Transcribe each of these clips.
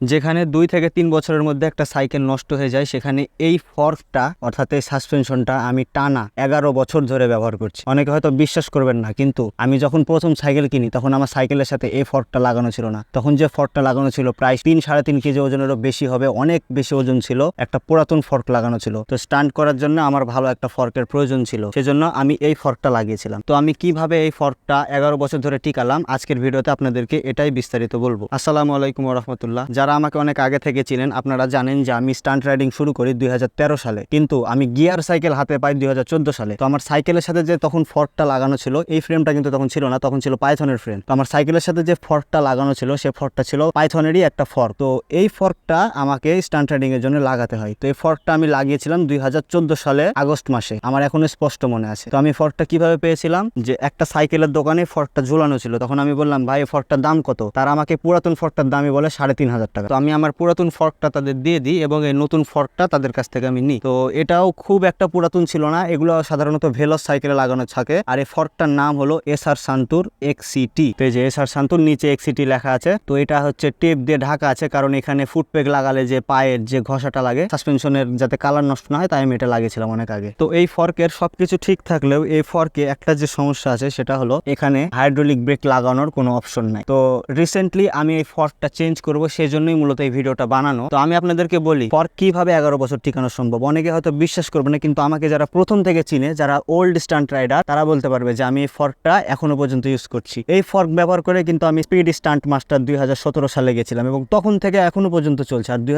যেখানে দুই থেকে তিন বছরের মধ্যে একটা সাইকেল নষ্ট হয়ে যায়, সেখানে এই ফর্কটা অর্থাৎ এই সাসপেনশনটা আমি টানা এগারো বছর ধরে ব্যবহার করছি। অনেকে হয়তো বিশ্বাস করবেন না, কিন্তু আমি যখন প্রথম সাইকেল কিনি, তখন আমার সাইকেলের সাথে এই ফর্কটা লাগানো ছিল না। তখন যে ফর্কটা লাগানো ছিল, প্রায় তিন সাড়ে তিন কেজি ওজনেরও বেশি হবে, অনেক বেশি ওজন ছিল, একটা পুরাতন ফর্ক লাগানো ছিল। তো স্টান্ট করার জন্য আমার ভালো একটা ফর্কের প্রয়োজন ছিল, সেজন্য আমি এই ফর্কটা লাগিয়েছিলাম। তো আমি কীভাবে এই ফর্কটা এগারো বছর ধরে টিকালাম, আজকের ভিডিওতে আপনাদেরকে এটাই বিস্তারিত বলব। আসসালামু আলাইকুম রহমতুল্লাহ। যারা আমাকে অনেক আগে থেকে চিনেন, আপনারা জানেন যে আমি স্টান্ট রাইডিং শুরু করি দুই হাজার তেরো সালে। কিন্তু আমি গিয়ার সাইকেল হাতে পাই দুই হাজার চোদ্দ সালে। তো আমার সাইকেলের সাথে যে তখন ফর্কটা লাগানো ছিল, এই ফ্রেমটা কিন্তু তখন ছিল না, তখন ছিল পাইথনের ফ্রেম তো আমার সাইকেলের সাথে যে ফর্কটা লাগানো ছিল, সে ফর্কটা ছিল পাইথনেরই একটা ফর্ক তো এই ফর্কটা আমাকে স্টান্ট রাইডিং এর জন্য লাগাতে হয়। তো এই ফর্কটা আমি লাগিয়েছিলাম দুই হাজার চোদ্দ সালে, আগস্ট মাসে। আমার এখনও স্পষ্ট মনে আছে। তো আমি ফর্কটা কীভাবে পেয়েছিলাম? যে একটা সাইকেলের দোকানে ফর্কটা ঝুলানো ছিল। তখন আমি বললাম, ভাই ফর্কটার দাম কত? তারা আমাকে পুরাতন ফর্কটার দামই বলে সাড়ে তিন হাজার টাকা। তো আমি আমার পুরাতন ফর্কটা তাদের দিয়ে দিই এবং এই নতুন ফর্কটা তাদের কাছ থেকে আমি নিই। তো এটাও খুব একটা পুরাতন ছিল না, এগুলো সাধারণত ভেলস সাইকেলে লাগানো থাকে। আর এই ফর্কটার নাম হলো এস আর শান্তুর এক্সিটি তো এই যে এস আর শান্তুর নিচে এক্সিটি লেখা আছে। তো এটা হচ্ছে টেপ দিয়ে ঢাকা আছে, কারণ এখানে ফুটপেক লাগালে যে পায়ের যে ঘষাটা লাগে সাসপেনশনের যাতে কালার নষ্ট না হয়, তাই আমি এটা লাগিয়েছিলাম অনেক আগে। তো এই ফর্কের সবকিছু ঠিক থাকলেও এই ফর্কে একটা যে সমস্যা আছে, সেটা হলো এখানে হাইড্রোলিক ব্রেক লাগানোর কোনো অপশন নাই। তো রিসেন্টলি আমি এই ফর্কটা চেঞ্জ করব সেই জন্যই মূলত এই ভিডিওটা বানানো। তো আমি আপনাদেরকে বলি ফর্ক কীভাবে এগারো বছর টিকানো সম্ভব? অনেকে হয়তো বিশ্বাস করবে না, কিন্তু আমাকে যারা প্রথম থেকে চিনে, যারা ওল্ড স্টান্ট রাইডার তারা বলতে পারবে যে আমি এই ফর্কটা এখনও পর্যন্ত ইউজ করছি। এই ফর্ক ব্যবহার করে কিন্তু আমি স্পিড স্টান্ট মাস্টার দুই হাজার সতেরো সালে গেছিলাম এবং তখন থেকে এখনও পর্যন্ত চলছে। আর দুই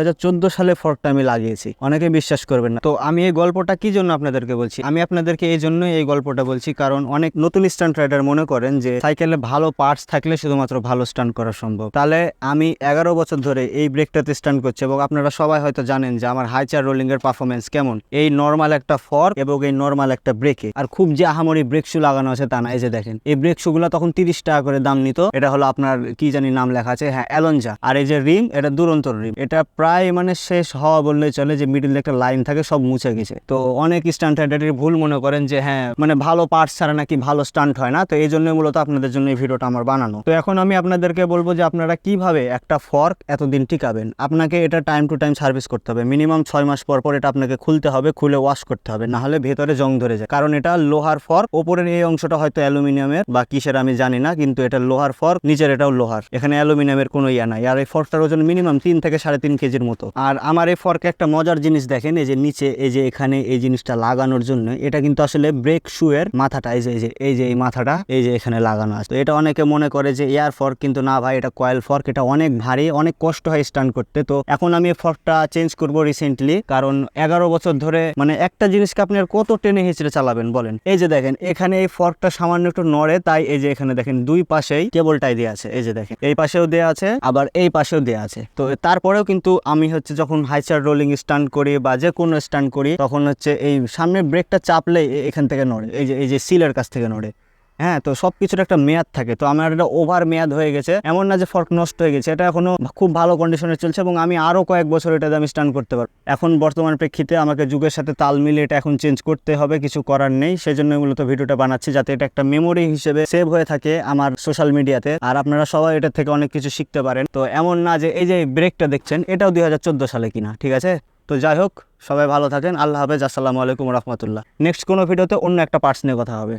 সালে ফর্কটা আমি লাগিয়েছি। অনেকে বিশ্বাস করবেন না। তো আমি এই গল্পটা কি জন্য আপনাদেরকে বলছি? আমি আপনাদেরকে এই জন্যই এই গল্পটা বলছি, কারণ অনেক নতুন স্টান্ট রাইডার মনে করেন যে সাইকেলে ভালো পার্টস থাকলে শুধুমাত্র ভালো স্টান্ট করা সম্ভব। তাহলে আমি এগারো বছর ধরে এই ব্রেকটাতে স্টান্ট করছে এবং আপনারা সবাই হয়তো জানেন যে আমার হাইচার রোলিং এর পারফরমেন্স কেমন। এই নর্মাল একটা ফর্ক এবং এই নর্মাল একটা ব্রেকে আর খুব যে আহামরি ব্রেক শু লাগানো আছে তা না, এই যে দেখেন, এই ব্রেক শুগুলো তখন তিরিশ টাকা করে দাম নিত। এটা হলো আপনার কি জানি নাম লেখা আছে হ্যাঁ অ্যালঞ্জা আর এই যে রিম এটা দুরন্তর রিম এটা প্রায় মানে শেষ হওয়া বললেই চলে যে মিডিল একটা লাইন থাকে, সব মুছে গেছে। তো অনেক স্টান্ট রাইডারের ভুল মনে করেন যে হ্যাঁ মানে ভালো পার্টস ছাড়া নাকি ভালো স্টান্ট হয় না। তো এই জন্য মূলত আপনাদের জন্য এই ভিডিওটা আমার বানানো। তো এখন আমি আপনাদেরকে বলব যে আপনারা কীভাবে একটা ফর্ক এতদিন টিকাবেন। আপনাকে এটা টাইম টু টাইম সার্ভিস করতে হবে। মিনিমাম ছয় মাস পর পর এটা আপনাকে খুলতে হবে, খুলে ওয়াশ করতে হবে না হলে ভেতরে জং ধরে যায়। কারণ এটা লোহার ফর্ক ওপরের এই অংশটা হয়তো অ্যালুমিনিয়ামের, বা কিসের আমি জানি না, কিন্তু এটা লোহার ফর্ক নিচের এটাও লোহার। এখানে অ্যালুমিনিয়ামের কোনো ইয়া নাই। আর এই ফর্কটার ওজন মিনিমাম তিন থেকে সাড়ে তিন কেজির মতো। আর আমার এই ফর্কে একটা মজার জিনিস দেখেন, এই যে নিচে, এই যে এখানে এই জিনিসটা লাগানোর জন্য, এটা কিন্তু আসলে ব্রেক শুয়ের মাথাটা, এই যে এই যে এই যে এই মাথাটা, এই যে এখানে লাগানো আছে। তো এটা অনেকে মনে করে যে এয়ার ফর্ক কিন্তু না ভাই, এটা কয়েল ফর্ক এটা অনেক ভারী, অনেক কষ্ট হয় স্টান্ট করতে। তো এখন আমি ফর্কটা চেঞ্জ করব রিসেন্টলি কারণ এগারো বছর ধরে মানে একটা জিনিসকে আপনি আর কত টেনে হিঁচড়ে চালাবেন বলেন। এই যে দেখেন, এখানে এই ফর্কটা সামান্য একটু নড়ে, তাই এই যে এখানে দেখেন দুই পাশেই কেবলটাই দেওয়া আছে। এই যে দেখেন, এই পাশেও দেওয়া আছে, আবার এই পাশেও দেওয়া আছে। তো তারপরেও কিন্তু আমি হচ্ছে যখন হাইচার রোলিং স্টান্ট করি বা যে কোনো স্টান্ট করি, তখন হচ্ছে এই সামনে ব্রেকটা চাপলেই এ- এখান থেকে নড়ে, এই যে এই যে সিলের কাছ থেকে নড়ে। হ্যাঁ তো সব কিছুর একটা মেয়াদ থাকে। তো আমার এটা ওভার মেয়াদ হয়ে গেছে। এমন না যে ফর্ক নষ্ট হয়ে গেছে। এটা এখনও খুব ভালো কন্ডিশনে চলছে এবং আমি আরও কয়েক বছর এটাতে আমি স্টান্ট করতে পারব। এখন বর্তমান প্রেক্ষিতে আমাকে যুগের সাথে তাল মিলিয়ে এটা এখন চেঞ্জ করতে হবে, কিছু করার নেই। সেই জন্য মূলত ভিডিওটা বানাচ্ছি যাতে এটা একটা মেমোরি হিসেবে সেভ হয়ে থাকে আমার সোশ্যাল মিডিয়াতে আর আপনারা সবাই এটা থেকে অনেক কিছু শিখতে পারেন। তো এমন না যে এই যে ব্রেকটা দেখছেন, এটাও দুই হাজার চোদ্দ সালে কিনা, ঠিক আছে? তো যাই হোক, সবাই ভালো থাকেন। আল্লাহ হাফেজ। আসসালামু আলাইকুম রহমতুল্লাহ। নেক্সট কোনো ভিডিওতে অন্য একটা পার্টস নিয়ে কথা হবে।